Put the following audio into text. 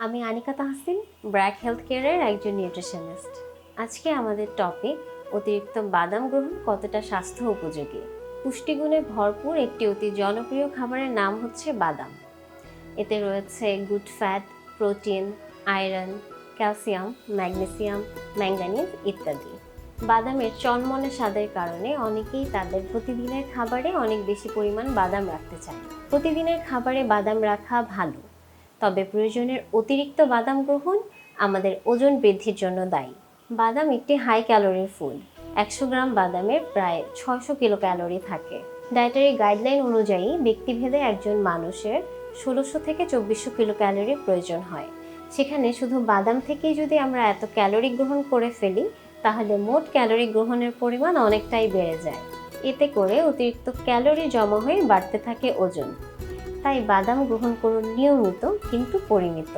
আমি আনিকা তাহসিন, ব্র্যাক হেলথ কেয়ারের একজন নিউট্রিশনিস্ট। আজকে আমাদের টপিক, অতিরিক্ত বাদাম গ্রহণ কতটা স্বাস্থ্য উপযোগী? পুষ্টিগুণে ভরপুর একটি অতি জনপ্রিয় খাবারের নাম হচ্ছে বাদাম। এতে রয়েছে good fat, protein, iron, calcium, magnesium, manganese ইত্যাদি। বাদামের চনমনে স্বাদের কারণে অনেকেই তাদের প্রতিদিনের খাবারে অনেক বেশি পরিমাণ বাদাম রাখতে চায়। প্রতিদিনের খাবারে বাদাম রাখা ভালো। তবে প্রয়োজনের অতিরিক্ত বাদাম গ্রহণ আমাদের ওজন বৃদ্ধির জন্য দায়ী। বাদাম একটি হাই ক্যালোরির ফুড একশো গ্রাম বাদামের প্রায় ছয়শো কিলো ক্যালোরি থাকে। ডায়েটারি গাইডলাইন অনুযায়ী ব্যক্তিভেদে একজন মানুষের ষোলোশো থেকে চব্বিশশো কিলো ক্যালোরি প্রয়োজন হয়। সেখানে শুধু বাদাম থেকেই যদি আমরা এত ক্যালোরি গ্রহণ করে ফেলি, তাহলে মোট ক্যালোরি গ্রহণের পরিমাণ অনেকটাই বেড়ে যায়। এতে করে অতিরিক্ত ক্যালোরি জমা হয়ে বাড়তে থাকে ওজন। তাই বাদাম গ্রহণ করুন নিয়মিত কিন্তু পরিমিত।